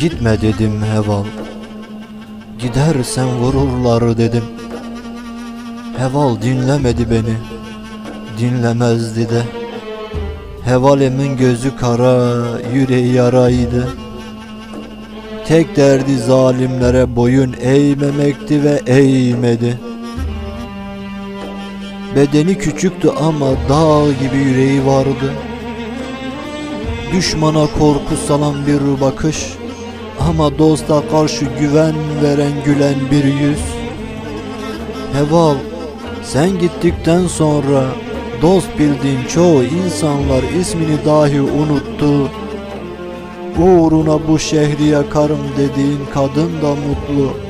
Gitme dedim Heval. Gidersen vururlar dedim. Heval dinlemedi beni. Dinlemezdi de. Hevalemin gözü kara Yüreği yaraydı. Tek derdi zalimlere boyun eğmemekti ve eğmedi. Bedeni küçüktü ama dağ gibi yüreği vardı. Düşmana korku salan bir bakış Ama dosta karşı güven veren gülen bir yüz. Heval sen gittikten sonra Dost bildiğin çoğu insanlar ismini dahi unuttu. Uğruna bu şehri yakarım dediğin kadın da mutlu